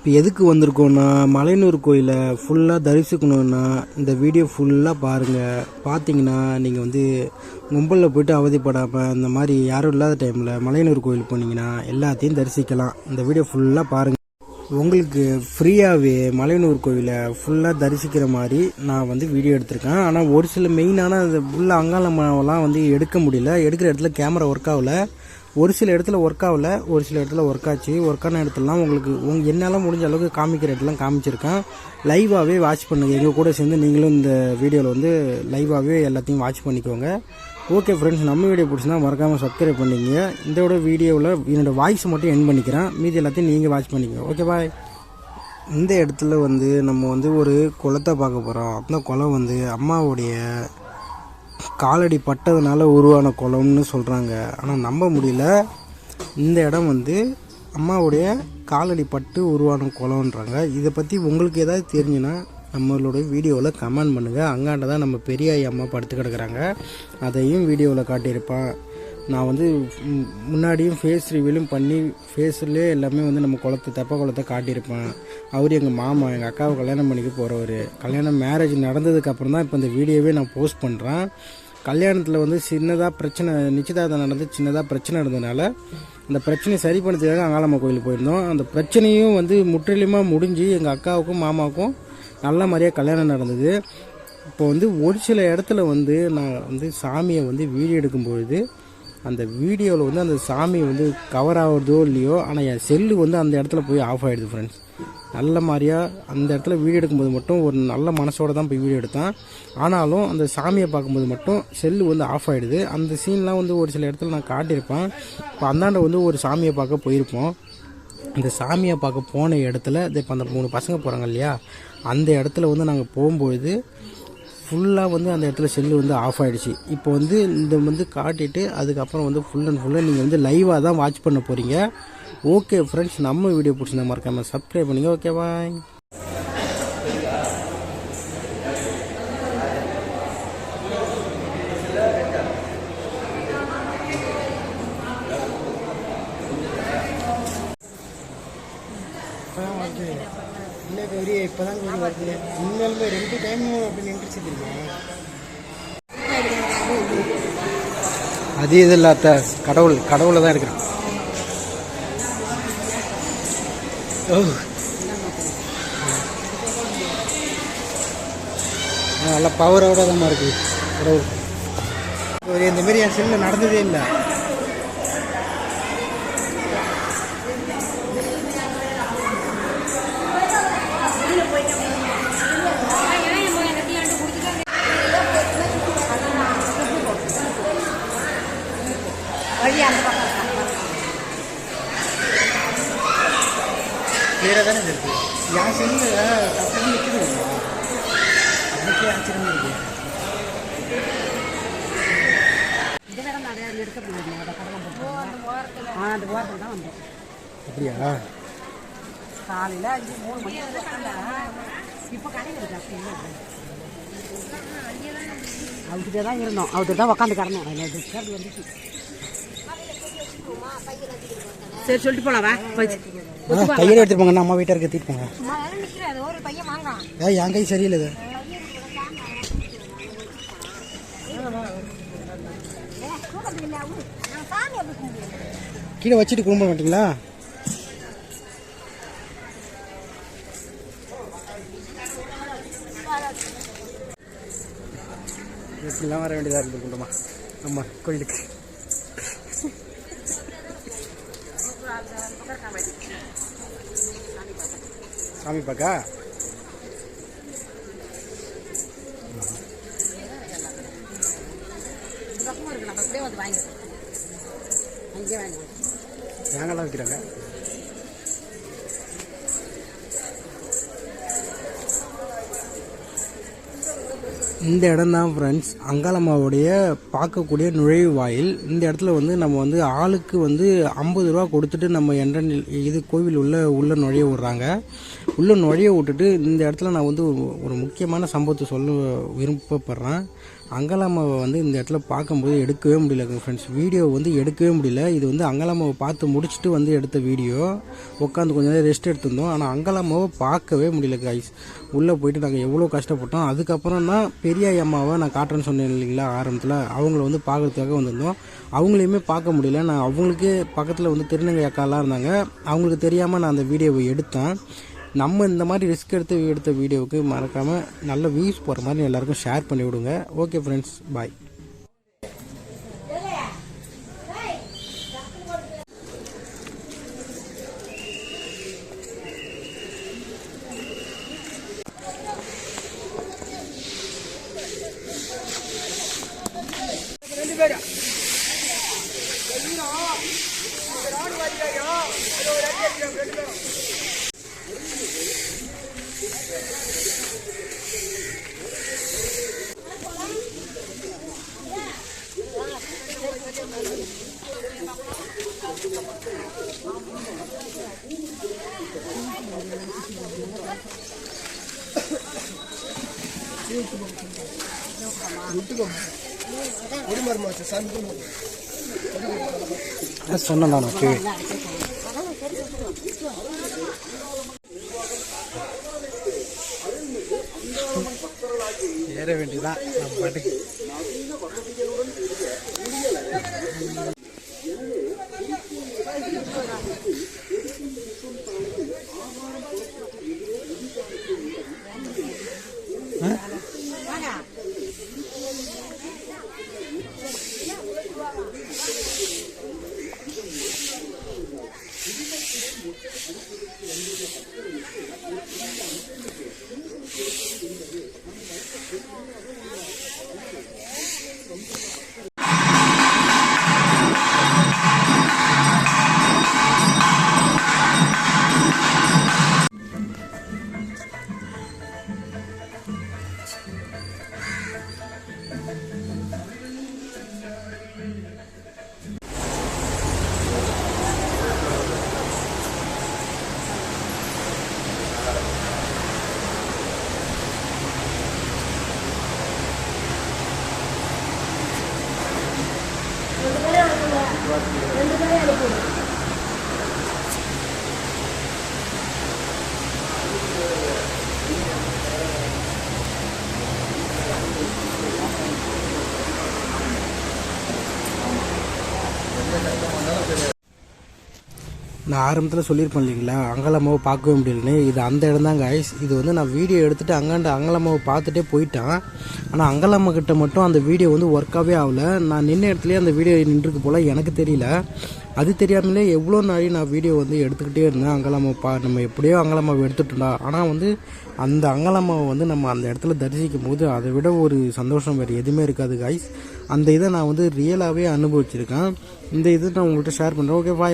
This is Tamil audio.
இப்போ எதுக்கு வந்திருக்கோன்னா மலையனூர் கோயிலை ஃபுல்லாக தரிசிக்கணுன்னா இந்த வீடியோ ஃபுல்லாக பாருங்கள் பார்த்தீங்கன்னா நீங்கள் வந்து கும்பலில் போய்ட்டு அவதிப்படாமல் இந்த மாதிரி யாரும் இல்லாத டைமில் மலையனூர் கோயில் போனீங்கன்னா எல்லாத்தையும் தரிசிக்கலாம். இந்த வீடியோ ஃபுல்லாக பாருங்கள் உங்களுக்கு ஃப்ரீயாகவே மலையனூர் கோவிலை ஃபுல்லாக தரிசிக்கிற மாதிரி நான் வந்து வீடியோ எடுத்திருக்கேன். ஆனால் ஒரு சில மெயினான அந்த ஃபுல்லாக அங்காளம்மாவெல்லாம் வந்து எடுக்க முடியல. எடுக்கிற இடத்துல கேமரா ஒர்க் ஆகல. ஒரு சில இடத்துல ஒர்க் ஆகல ஒரு சில இடத்துல ஒர்க் ஆச்சு. ஒர்க் ஆன இடத்துலலாம் உங்களுக்கு உங் என்னால் முடிஞ்ச அளவுக்கு காமிக்கிற இடத்துலாம் காமிச்சிருக்கேன். லைவாகவே வாட்ச் பண்ணுங்கள் எங்கள் கூட சேர்ந்து நீங்களும் இந்த வீடியோவில் வந்து லைவாகவே எல்லாத்தையும் வாட்ச் பண்ணிக்கோங்க. ஓகே ஃப்ரெண்ட்ஸ் நம்ம வீடியோ பிடிச்சினா மறக்காமல் சப்ஸ்கிரைப் பண்ணிங்க இதோட வீடியோவில் என்னோட வாய்ஸ் மட்டும் என் பண்ணிக்கிறேன். மீதி எல்லாத்தையும் நீங்கள் வாட்ச் பண்ணிக்கோங்க. ஓகே பாய் இந்த இடத்துல வந்து நம்ம வந்து ஒரு குளத்தை பார்க்க போகிறோம் அந்த குளம் வந்து அம்மாவுடைய காலடி பட்டதுனால உருவான குளம்னு சொல்கிறாங்க ஆனால் நம்ப முடியல. இந்த இடம் வந்து அம்மாவுடைய காலடி பட்டு உருவான குளம்ன்றாங்க. இதை பற்றி உங்களுக்கு ஏதாவது தெரிஞ்சுன்னா நம்மளுடைய வீடியோவில் கமெண்ட் பண்ணுங்கள் அங்காண்ட தான் நம்ம பெரிய அம்மா படுத்து கிடக்குறாங்க. அதையும் வீடியோவில் காட்டியிருப்பான். நான் வந்து முன்னாடியும் ஃபேஸ் ரிவியூலும் பண்ணி ஃபேஸ்லேயே எல்லாமே வந்து நம்ம குளத்தை தெப்ப குளத்தை காட்டியிருப்பேன். அவர் எங்கள் மாமா எங்கள் அக்காவை கல்யாணம் பண்ணிக்க போகிறவர் கல்யாணம் மேரேஜ் நடந்ததுக்கப்புறம் தான் இப்போ இந்த வீடியோவே நான் போஸ்ட் பண்ணுறேன் கல்யாணத்தில் வந்து சின்னதாக பிரச்சனை நிச்சயதார்த்தம் நடந்து சின்னதாக பிரச்சனை நடந்ததுனால அந்த பிரச்சனையை சரி பண்ணுறதுக்காக அங்காளம்மா கோயிலுக்கு போயிருந்தோம். அந்த பிரச்சனையும் வந்து முற்றிலுமாக முடிஞ்சு எங்கள் அக்காவுக்கும் மாமாவுக்கும் நல்ல மாதிரியாக கல்யாணம் நடந்தது. இப்போ வந்து ஒரு சில இடத்துல வந்து நான் வந்து சாமியை வந்து வீடியோ எடுக்கும்பொழுது அந்த வீடியோவில் வந்து அந்த சாமி வந்து கவர் ஆகுறதோ இல்லையோ ஆனால் என் செல்லு வந்து அந்த இடத்துல போய் ஆஃப் ஆகிடுது ஃப்ரெண்ட்ஸ் நல்ல மாதிரியாக அந்த இடத்துல வீடியோ எடுக்கும்போது மட்டும் ஒரு நல்ல மனசோட தான் போய் வீடியோ எடுத்தேன். ஆனாலும் அந்த சாமியை பார்க்கும்போது மட்டும் செல்லு வந்து ஆஃப் ஆகிடுது அந்த சீன்லாம் வந்து ஒரு சில இடத்துல நான் காட்டியிருப்பேன். இப்போ அந்தாண்ட வந்து ஒரு சாமியை பார்க்க போயிருப்போம். இந்த சாமியை பார்க்க போன இடத்துல இது இப்போ அந்த மூணு பசங்க போகிறாங்க இல்லையா? அந்த இடத்துல வந்து நாங்கள் போகும்பொழுது ஃபுல்லாக வந்து அந்த இடத்துல செல்லு வந்து ஆஃப் ஆகிடுச்சு இப்போ வந்து இந்த வந்து காட்டிட்டு அதுக்கப்புறம் வந்து ஃபுல் அண்ட் ஃபுல்லாக நீங்கள் வந்து லைவாக தான் வாட்ச் பண்ண போகிறீங்க ஓகே ஃப்ரெண்ட்ஸ் நம்ம வீடியோ பிடிச்சிருந்தா மறக்காமல் சப்ஸ்கிரைப் பண்ணுங்கள் ஓகே பாய் இல்லை கௌரி இப்போ தான் வருது உண்மையிலுமே ரெண்டு டைமும் அப்படி நின்றுச்சு அது இது இல்லாத கடவுள் கடவுளை தான் இருக்கிறான் நல்ல பவரோட தான் இருக்குது ஒரு இந்த மாதிரி என் செல்லில் நடந்ததே இல்லை. தானே இருக்கு. என் செல்லில் டக்குன்னு நிற்குது அதுக்கே ஆச்சரியமா இருக்கு. அப்படியா? காலையில் அஞ்சு மூணு மணி வந்து இப்போ கடையில் இருக்கு அவர்கிட்ட தான் இருந்தோம். அவர்கிட்ட தான் உட்காந்து கிடந்தோம். அதில் டிஸ்டர்ப் வந்துச்சு. சரி சொல்லிட்டு போலாம் வா போய் கையில் எடுத்துட்டு போங்க அம்மா வீட்டாக இருக்க தீட்டு போங்க. ஏன் என் கை சரியில்லை. கீழே வச்சுட்டு குடும்ப மாட்டீங்களா இப்படிலாம் வர வேண்டியதாக இருந்திருக்குண்டமா நம்ம கோயிலுக்கு சாமி பார்க்கா இந்த பக்கமும் இருக்கு நம்ம அப்படியே வந்து வாங்கிடுவோம் அங்கேயே வாங்கிடுவோம் தேங்காய்லாம் வைக்கிறாங்க இந்த இடம் தான் ஃப்ரெண்ட்ஸ் அங்காளம்மாவுடைய பார்க்கக்கூடிய நுழைவு வாயில். இந்த இடத்துல வந்து நம்ம வந்து ஆளுக்கு வந்து ஐம்பது ரூபா கொடுத்துட்டு நம்ம என்ட்ரன் இது கோவில் உள்ள உள்ள நுழைய விட்றாங்க. உள்ள நுழைய விட்டுட்டு இந்த இடத்துல நான் வந்து ஒரு- ஒரு முக்கியமான சம்பவத்தை சொல்ல விருப்பப்படுறேன். அங்கலாமாவை வந்து இந்த இடத்துல பார்க்கும்போது எடுக்கவே முடியல ஃப்ரெண்ட்ஸ் வீடியோ வந்து எடுக்கவே முடியல. இது வந்து அங்கலாமாவை பார்த்து முடிச்சுட்டு வந்து எடுத்த வீடியோ உட்காந்து கொஞ்ச நேரம் ரெஸ்ட் எடுத்திருந்தோம். ஆனால் அங்கலாமாவை பார்க்கவே முடியல கைஸ் உள்ளே போயிட்டு நாங்கள் எவ்வளோ கஷ்டப்பட்டோம். அதுக்கப்புறம் தான் பெரிய அம்மாவை நான் காட்டுறேன்னு சொன்னேன் இல்லைங்களா ஆரம்பத்தில். அவங்கள வந்து பார்க்கறதுக்காக வந்திருந்தோம். அவங்களையுமே பார்க்க முடியல. நான் அவங்களுக்கே பக்கத்தில் வந்து திருநங்கை அக்காலாம் இருந்தாங்க. அவங்களுக்கு தெரியாமல் நான் அந்த வீடியோவை எடுத்தேன். நம்ம இந்த மாதிரி ரிஸ்க் எடுத்து எடுத்த வீடியோவுக்கு மறக்காமல் நல்ல வியூஸ் போகிற மாதிரி எல்லாருக்கும் ஷேர் பண்ணி விடுங்க. ஓகே ஃப்ரெண்ட்ஸ் பாய் சொன்னேன் நான் ஏற வேண்டியதான் நம்ம பாட்டுக்கு நான் ஆரம்பத்தில் சொல்லியிருப்பேன் இல்லைங்களா? அங்கலம்மாவை பார்க்கவே முடியலன்னு. இது அந்த இடம் தான் கைஸ் இது வந்து நான் வீடியோ எடுத்துகிட்டு அங்காண்ட அங்கலம்மாவை பார்த்துட்டே போயிட்டேன். ஆனால் அங்கலம்மா கிட்ட மட்டும் அந்த வீடியோ வந்து ஒர்க்காகவே ஆகல. நான் நின்ன இடத்துலேயே அந்த வீடியோ நின்றுருக்கு போல் எனக்கு தெரியல. அது தெரியாமலே எவ்வளோ நாளி நான் வீடியோ வந்து எடுத்துக்கிட்டே இருந்தேன். அங்கலம்மா பா நம்ம எப்படியோ அங்கலம்மாவை எடுத்துட்டோம்டா. ஆனால் வந்து அந்த அங்கலம்மாவை வந்து நம்ம அந்த இடத்துல தரிசிக்கும் போது அதை விட ஒரு சந்தோஷம் வேறு எதுவுமே இருக்காது கைஸ் அந்த இதை நான் வந்து ரியலாகவே அனுபவிச்சிருக்கேன். இந்த இது நான் உங்கள்கிட்ட ஷேர் பண்ணுறேன் ஓகே பாய்